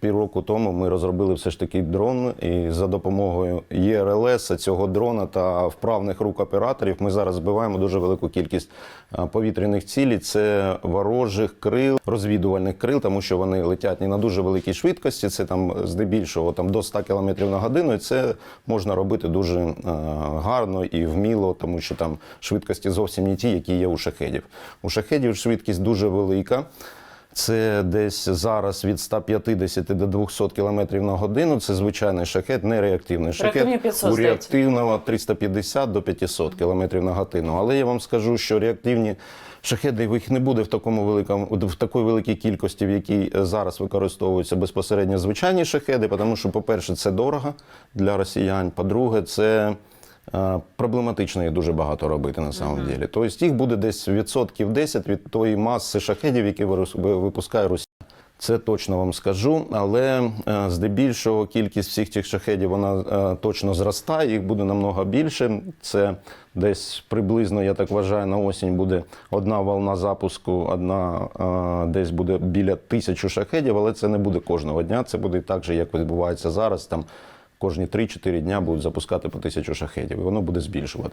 Півроку тому ми розробили все ж таки дрон, і за допомогою ЄРЛС цього дрона та вправних рук операторів ми зараз збиваємо дуже велику кількість повітряних цілей. Це ворожих крил, розвідувальних крил, тому що вони летять не на дуже великій швидкості. Це там здебільшого там до 100 км на годину. І це можна робити дуже гарно і вміло, тому що там швидкості зовсім не ті, які є у шахедів. У шахедів швидкість дуже велика. Це десь зараз від 150 до 200 км на годину. Це звичайний шахет, не реактивний шахет. Реактивні 500, у реактивного 350 до 500 км на годину. Але я вам скажу, що реактивні шахеди їх не буде в такому великому в такої великій кількості, в якій е, зараз використовуються безпосередньо звичайні шахеди, тому що, по-перше, це дорого для росіян. По-друге, це Проблематично їх дуже багато робити на самом ділі. Тобто їх буде десь відсотків 10 від тої маси шахедів, які випускає Росія. Це точно вам скажу, але е, здебільшого кількість всіх цих шахедів вона е, точно зростає, їх буде намного більше. Це десь приблизно, я так вважаю, на осінь буде одна волна запуску, одна е, десь буде біля тисячі шахедів, але це не буде кожного дня. Це буде так же, як відбувається зараз. Там кожні 3-4 дня будуть запускати по тисячу шахетів, і воно буде збільшувати.